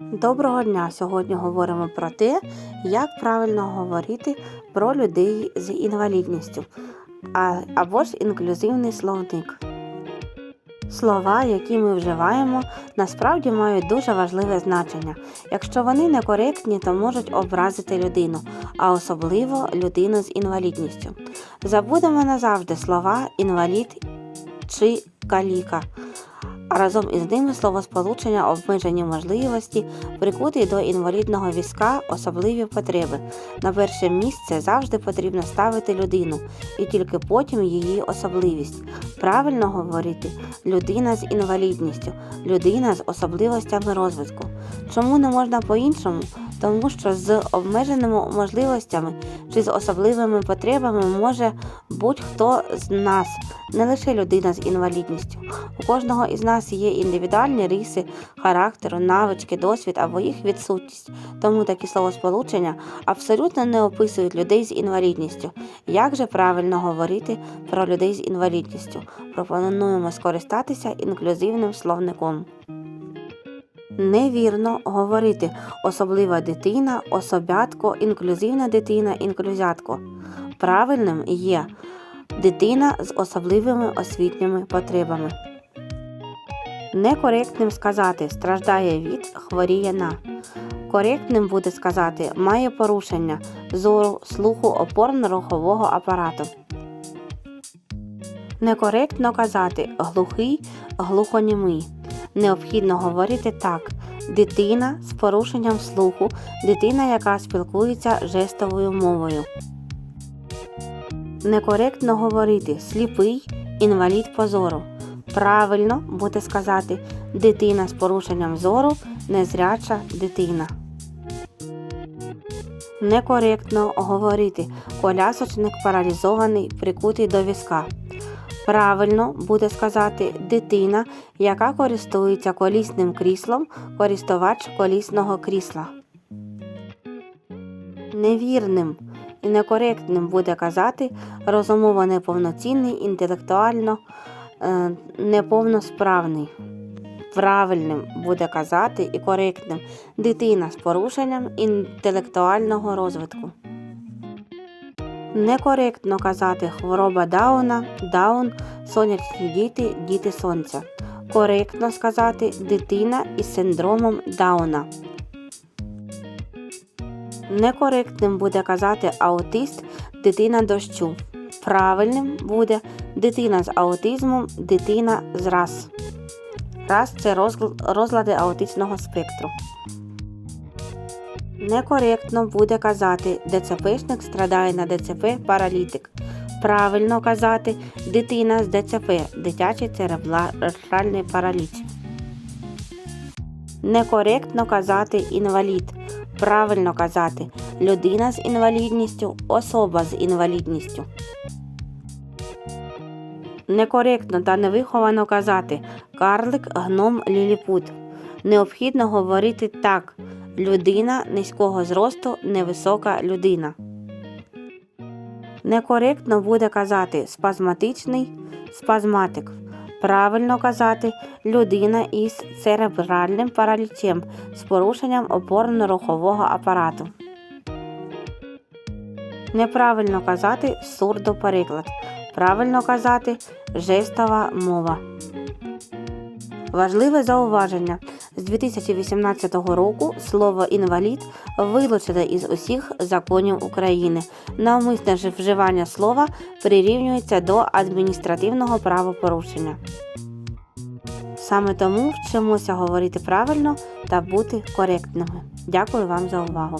Доброго дня! Сьогодні говоримо про те, як правильно говорити про людей з інвалідністю або ж інклюзивний словник. Слова, які ми вживаємо, насправді мають дуже важливе значення. Якщо вони некоректні, то можуть образити людину, а особливо людину з інвалідністю. Забудемо назавжди слова інвалід чи каліка. Разом із ними словосполучення обмежені можливості, прикуті до інвалідного візка особливі потреби. На перше місце завжди потрібно ставити людину і тільки потім її особливість. Правильно говорити людина з інвалідністю, людина з особливостями розвитку. Чому не можна по-іншому? Тому що з обмеженими можливостями чи з особливими потребами може будь-хто з нас, не лише людина з інвалідністю. У кожного із нас є індивідуальні риси характеру, навички, досвід або їх відсутність. Тому такі словосполучення абсолютно не описують людей з інвалідністю. Як же правильно говорити про людей з інвалідністю? Пропонуємо скористатися інклюзивним словником. Невірно говорити особлива дитина, особятко, інклюзивна дитина, інклюзятко. Правильним є дитина з особливими освітніми потребами. Некоректним сказати страждає від, хворіє на. Коректним буде сказати має порушення зору, слуху опорно-рухового апарату. Некоректно казати глухий, глухонімий. Необхідно говорити так: дитина з порушенням слуху, дитина, яка спілкується жестовою мовою. Некоректно говорити сліпий, інвалід по зору. Правильно буде сказати дитина з порушенням зору, незряча дитина. Некоректно говорити колясочник паралізований, прикутий до візка. Правильно буде сказати дитина, яка користується колісним кріслом, користувач колісного крісла. Невірним і некоректним буде казати розумово неповноцінний, інтелектуально неповносправний. Правильним буде казати і коректним дитина з порушенням інтелектуального розвитку. Некоректно казати хвороба Дауна, Даун, сонячні діти, діти сонця. Коректно сказати дитина із синдромом Дауна. Некоректним буде казати аутист, дитина дощу. Правильним буде дитина з аутизмом, дитина з РАС. РАС це розлади аутичного спектру. Некоректно буде казати ДЦПшник страдає на ДЦП паралітик. Правильно казати дитина з ДЦП дитячий церебральний параліч. Некоректно казати інвалід. Правильно казати людина з інвалідністю, особа з інвалідністю. Некоректно та невиховано казати карлик, гном, ліліпут. Необхідно говорити так: людина низького зросту, невисока людина. Некоректно буде казати спазматичний спазматик. Правильно казати людина із церебральним паралічем з порушенням опорно-рухового апарату. Неправильно казати сурдопереклад. Правильно казати жестова мова. Важливе зауваження. З 2018 року слово інвалід вилучене із усіх законів України. Навмисне ж вживання слова прирівнюється до адміністративного правопорушення. Саме тому вчимося говорити правильно та бути коректними. Дякую вам за увагу!